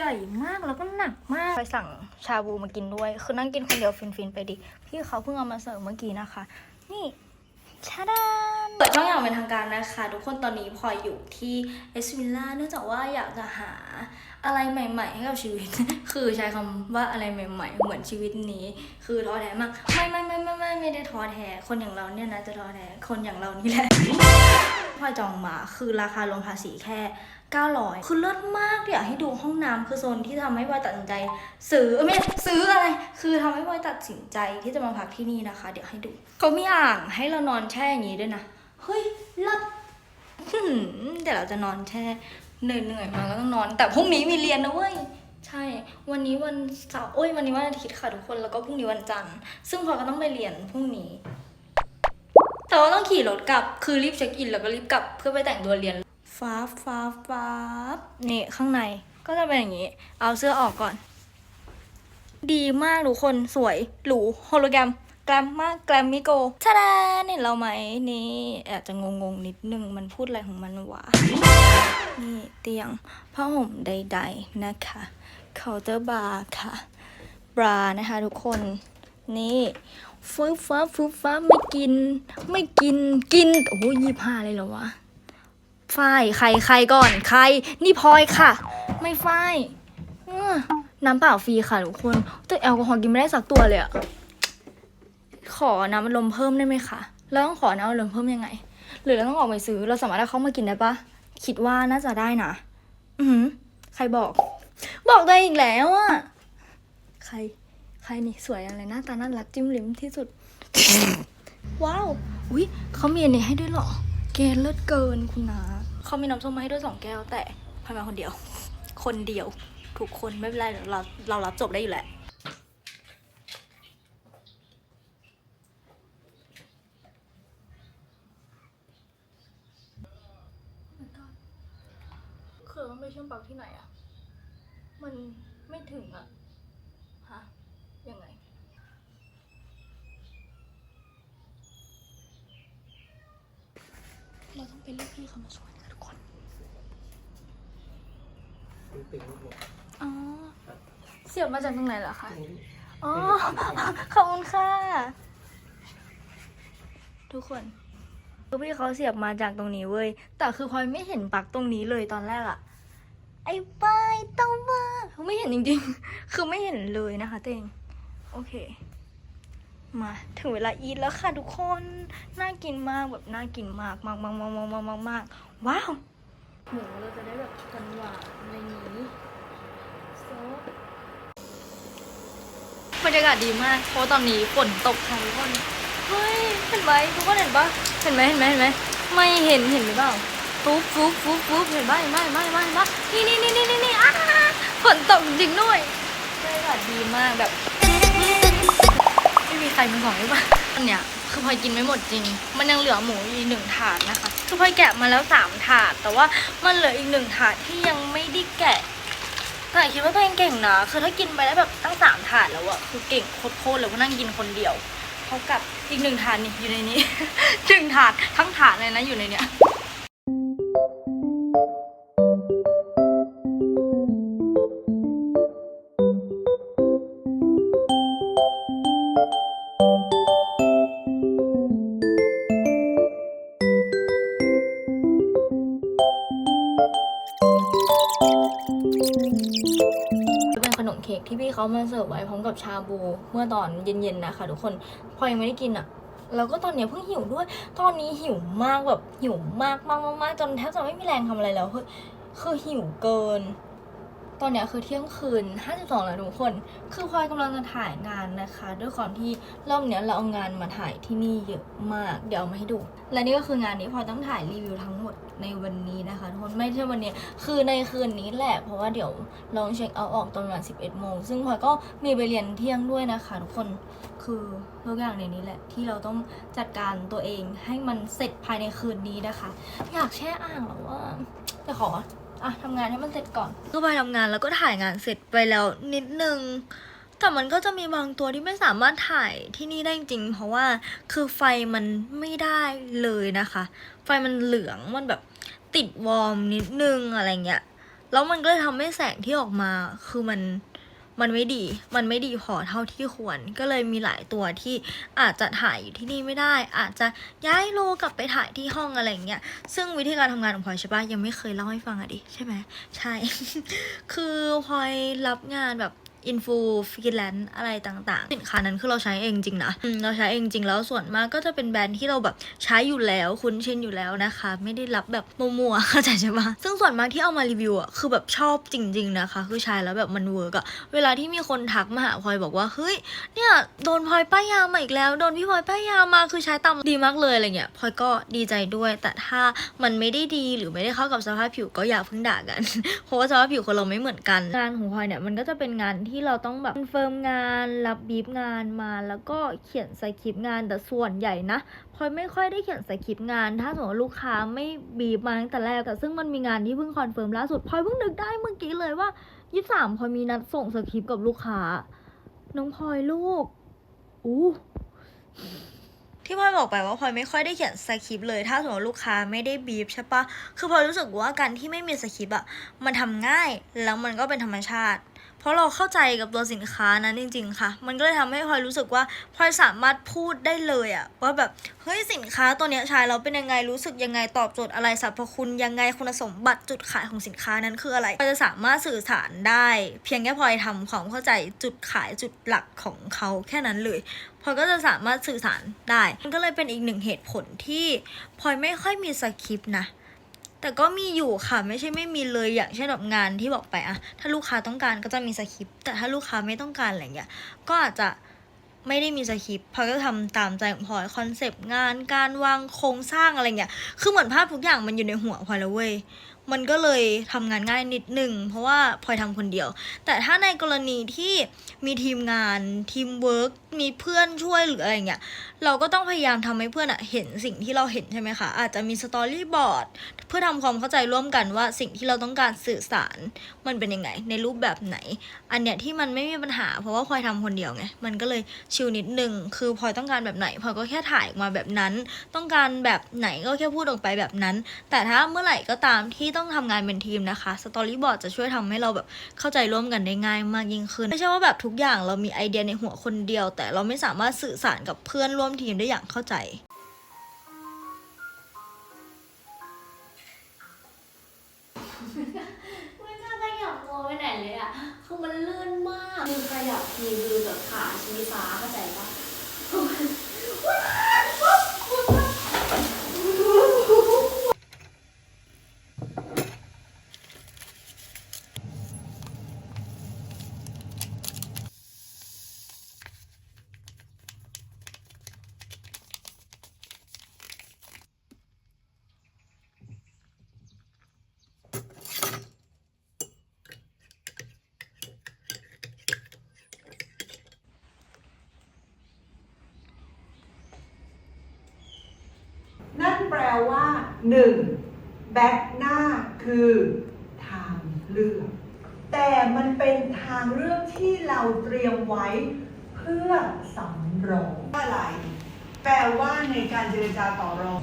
หญ่มากแล้วก็หนักมากไปสั่งชาบูมากินด้วย คือนั่งกินคนเดียวฟินๆไปดิ พี่เขาเพิ่งเอามาเสิร์ฟเมื่อกี้นะคะ นี่ชาดานเปิดช่องอย่างเป็นทางการนะคะ ทุกคนตอนนี้พลอยอยู่ที่เอสวิลล่าเนื่องจากว่าอยากจะหาอะไรใหม่ ๆ ให้กับชีวิต คือใช้คำว่าอะไรใหม่ ๆ เหมือนชีวิตนี้ คือท้อแท้มาก ไม่ไม่ไม่ไม่ไม่ไม่ได้ท้อแท้ คนอย่างเราเนี่ยนะจะท้อแท้ คนอย่างเรานี่แหละ พลอยจองมา คือราคารวมภาษีแค่ 900 คือเลิศมากอยากให้ดูห้องน้ำคือโซนที่ทำให้พลอยตัดสินใจ ซื้อเอ้ยไม่ซื้ออะไร คือทำให้พลอยตัดสินใจที่จะมาพักที่นี่นะคะ เดี๋ยวให้ดูเขามีอ่างให้เรานอนแช่อย่างนี้ด้วยนะเฮ้ยเลิศหืมแต่เราจะนอนแช่เหนื่อยๆมาก็ต้องนอน แต่พรุ่งนี้มีเรียนนะเว้ยใช่ วันนี้วันเสาร์โอ้ยวันนี้วันอาทิตย์ค่ะทุกคน แล้วก็พรุ่งนี้วันจันทร์ ซึ่งพลอยก็ต้องไปเรียนพรุ่งนี้ แต่ว่าต้องขี่รถกลับ คือรีบเช็คอินแล้วก็รีบกลับเพื่อไปแต่งตัวเรียนฟ้าฟ้าฟ้านี่ข้างในก็จะเป็นอย่างนี้ เอาเสื้อออกก่อน ดีมากทุกคนสวยหรูโฮโลแกรมแกรมมากแกรมมิโกชาดาเห็นเราไหมนี่อาจจะงงๆนิดนึงมันพูดอะไรของมันวะนี่เตียงผ้าห่มใด ๆนะคะเคาน์เตอร์บาร์ค่ะบรานะคะทุกคนนี่ ฟื้นฟ้าฟื้นฟ้าไม่กิน ไม่กินกิน โอ้ยยี่ห้าเลยเหรอวะฝ้ายใครใครก่อนใคร นี่พลอยค่ะ ไม่ฝ้ายเออน้ำเปล่าฟรีค่ะทุกคน แต่แอลกอฮอล์กินไม่ได้สักตัวเลยอะขอน้ำอัดลมเพิ่มได้ไหมคะแล้วต้องขอน้ำอัดลมเพิ่มยังไง หรือเราต้องออกไปซื้อ เราสามารถเอาเข้ามากินได้ปะคิดว่าน่าจะได้นะ อือใครบอก บอกได้อีกแล้วอะใคร ใครนี่สวยอะไรหน้าตาน่ารักจิ้มลิ้มที่สุด ว้าว อุ้ยเขามีอันนี้ให้ด้วยเหรอ แกเลิศเกินคุณนาเขามีน้ำส้มมาให้ด้วยสองแก้วแต่พายมาคนเดียว คนเดียว ทุกคนไม่เป็นไรเราเรารับจบได้อยู่แหละคือต้องไปเชื่อมปลั๊กที่ไหนอะมันไม่ถึงอะ ยังไง เราต้องไปเรียกพี่เขามาช่วยนะทุกคนอ๋อ เสียบมาจากตรงไหนเหรอคะ อ๋อ ขอบคุณค่ะ ทุกคนคือพี่เขาเสียบมาจากตรงนี้เว้ย แต่คือพลอยไม่เห็นปลั๊กตรงนี้เลยตอนแรกอะไอ้ป้ายต้องมาไม่เห็นจริงๆ คือไม่เห็นเลยนะคะเตงโอเค มาถึงเวลาอีทแล้วค่ะทุกคนน่ากินมากแบบน่ากินมากมากมากมากมากมากมากมากว้าวหมูเราจะได้แบบหวานหวานๆอะไรอย่างนี้ซบรรยากาศดีมากเพราะตอนนี้ฝนตกค่ะทุกคนเฮ้ยเห็นไหมทุกคนเห็นปะเห็นไหมเห็นไหมเห็นไหมไม่เห็นเห็นหรือเปล่าฟุ๊บฟุ๊บฟุ๊บฟุ๊บเห็นปะเห็นปะเห็นปะเห็นปะเห็นปะนี่นี่นี่นี่นี่นี่อะฝนตกจริงด้วยบรรยากาศดีมากแบบ มีใครเป็นของหรือเปล่าอันเนี้ยคือพลอยกินไม่หมดจริง มันยังเหลือหมูอีกหนึ่งถาดนะคะ คือพลอยแกะมาแล้วสามถาด แต่ว่ามันเหลืออีกหนึ่งถาดที่ยังไม่ได้แกะ แต่คิดว่าตัวเองเก่งนะ คือถ้ากินไปแล้วแบบตั้งสามถาดแล้วอะคือเก่งโคตรๆเลยว่านั่งกินคนเดียวเท่ากับอีกหนึ่งถาดนี่อยู่ในนี้หนึ่งถาดทั้งถาดเลยนะอยู่ในเนี้ย เป็นขนมเค้กที่พี่เขามาเสิร์ฟไว้พร้อมกับชาบู เมื่อตอนเย็นๆนะคะทุกคนพอยังไม่ได้กินอะแล้วก็ตอนเนี้ยเพิ่งหิวด้วย ตอนนี้หิวมากแบบหิวมากมากมากจนแทบจะไม่มีแรงทำอะไรแล้วคือหิวเกิน ตอนเนี้ยคือเที่ยงคืน 52 แล้วทุกคน คือพลอยกำลังจะถ่ายงานนะคะ ด้วยความที่รอบเนี้ยเราเอางานมาถ่ายที่นี่เยอะมาก เดี๋ยวเอามาให้ดู และนี่ก็คืองานนี้พลอยต้องถ่ายรีวิวทั้งหมดในวันนี้นะคะทุกคนไม่ใช่วันนี้คือในคืนนี้แหละ เพราะว่าเดี๋ยวลองเช็คเอาออกตอนประมาณ11 โมง ซึ่งพลอยก็มีไปเรียนเที่ยงด้วยนะคะทุกคน คือทุกอย่างในนี้แหละที่เราต้องจัดการตัวเองให้มันเสร็จภายในคืนนี้นะคะ อยากแช่อ่างหรอว่าจะขอ อะทำงานให้มันเสร็จก่อน ก็ไปทำงานแล้วก็ถ่ายงานเสร็จไปแล้วนิดนึง แต่มันก็จะมีบางตัวที่ไม่สามารถถ่ายที่นี่ได้จริง เพราะว่าคือไฟมันไม่ได้เลยนะคะ ไฟมันเหลืองมันแบบติดวอร์มนิดนึงอะไรเงี้ย แล้วมันก็เลยทำให้แสงที่ออกมาคือมัน มันไม่ดี มันไม่ดีพอเท่าที่ควร ก็เลยมีหลายตัวที่อาจจะถ่ายอยู่ที่นี่ไม่ได้ อาจจะย้ายโลกลับไปถ่ายที่ห้องอะไรเงี้ย ซึ่งวิธีการทำงานของพลอยใช่ปะยังไม่เคยเล่าให้ฟังอะดิ ใช่ไหม ใช่ คือพลอยรับงานแบบ อินฟูฟรีแลนซ์อะไรต่างๆ สินค้านั้นคือเราใช้เองจริงนะอืมเราใช้เองจริงแล้วส่วนมากก็จะเป็นแบรนด์ที่เราแบบใช้อยู่แล้วคุ้นชินอยู่แล้วนะคะ ไม่ได้รับแบบมัวๆเข้าใจใช่ปะซึ่งส่วนมากที่เอามารีวิวอะคือแบบชอบจริง ๆนะคะ คือใช้แล้วแบบมันเวิร์กอะเวลาที่มีคนทักมาหาพลอยบอกว่าเฮ้ยเนี่ยโดนพลอยป้ายยามาอีกแล้วโดนพี่พลอยป้ายยามาคือใช้ตามดีมากเลยอะไรเงี้ยพลอยก็ดีใจด้วย แต่ถ้ามันไม่ได้ดีหรือไม่ได้เข้ากับสภาพผิวก็อย่าเพิ่งด่ากัน เพราะว่าสภาพผิวคนเราไม่เหมือนกันงานของพลอยเนี่ยมันก็จะเป็นงานที่ที่เราต้องแบบเฟิร์มงานรับบีบงานมา แล้วก็เขียนสคริปต์งานแต่ส่วนใหญ่นะพลอยไม่ค่อยได้เขียนสคริปต์งาน ถ้าสมมติลูกค้าไม่บีบมาตั้งแต่แรกแต่ซึ่งมันมีงานที่เพิ่งคอนเฟิร์มล่าสุดพลอยเพิ่งนึกได้เมื่อกี้เลยว่ายี่สามพลอยมีนัดส่งสคริปต์กับลูกค้า น้องพลอยลูกอู้ที่พลอยบอกไปว่าพลอยไม่ค่อยได้เขียนสคริปต์เลย ถ้าสมมติลูกค้าไม่ได้บีบใช่ปะคือพลอยรู้สึกว่าการที่ไม่มีสคริปต์อะมันทำง่ายแล้วมันก็เป็นธรรมชาติ เพราะเราเข้าใจกับตัวสินค้านั้นจริง ๆ ค่ะ มันก็เลยทำให้พลอยรู้สึกว่าพลอยสามารถพูดได้เลยอะว่าแบบเฮ้ยสินค้าตัวเนี้ยใช้แล้วเป็นยังไงรู้สึกยังไงตอบโจทย์อะไรสรรพคุณยังไงคุณสมบัติจุดขายของสินค้านั้นคืออะไรพลอยจะสามารถสื่อสารได้ เพียงแค่พลอยทำความเข้าใจจุดขายจุดหลักของเขาแค่นั้นเลยพลอยก็จะสามารถสื่อสารได้ มันก็เลยเป็นอีกหนึ่งเหตุผลที่พลอยไม่ค่อยมีสคริปต์นะ แต่ก็มีอยู่ค่ะไม่ใช่ไม่มีเลยอย่างเช่นแบบงานที่บอกไปอะถ้าลูกค้าต้องการก็จะมีสคริปต์แต่ถ้าลูกค้าไม่ต้องการอะไรเงี้ยก็อาจจะไม่ได้มีสคริปต์พอยก็ทำตามใจของพลอยคอนเซปต์งานการวางโครงสร้างอะไรเงี้ย คือเหมือนภาพทุกอย่างมันอยู่ในหัวพลอยแล้วเว้ยมันก็เลยทำงานง่ายนิดหนึ่งเพราะว่าพลอยทำคนเดียว แต่ถ้าในกรณีที่มีทีมงานทีมเวิร์กมีเพื่อนช่วยหรืออะไรเงี้ยเราก็ต้องพยายามทำให้เพื่อนอะเห็นสิ่งที่เราเห็นใช่ไหมคะอาจจะมีสตอรี่บอร์ดเพื่อทำความเข้าใจร่วมกันว่าสิ่งที่เราต้องการสื่อสารมันเป็นยังไง ในรูปแบบไหน อันเนี้ยที่มันไม่มีปัญหา เพราะว่าพลอยทำคนเดียวไงมันก็เลยชิลนิดนึงคือพลอยต้องการแบบไหนพลอยก็แค่ถ่ายออกมาแบบนั้น ต้องการแบบไหนก็แค่พูดออกไปแบบนั้น แต่ถ้าเมื่อไหร่ก็ตามที่ต้องทำงานเป็นทีมนะคะสตอรี่บอร์ดจะช่วยทำให้เราแบบเข้าใจร่วมกันได้ง่ายมากยิ่งขึ้น ไม่ใช่ว่าแบบทุกอย่างเรามีไอเดียในหัวคนเดียว แต่เราไม่สามารถสื่อสารกับเพื่อนร่วมทีมได้อย่างเข้าใจไม่น่าขยับตัวไปไหนเลยอะคือมันลื่นมากมือขยับทีมือแบบขาชี้ฟ้าเข้าใจปะ นั่นแปลว่าหนึ่งแบ็คหน้าคือทางเลือก แต่มันเป็นทางเลือกที่เราเตรียมไว้ เพื่อสำรองอะไร แปลว่าในการเจรจาต่อรอง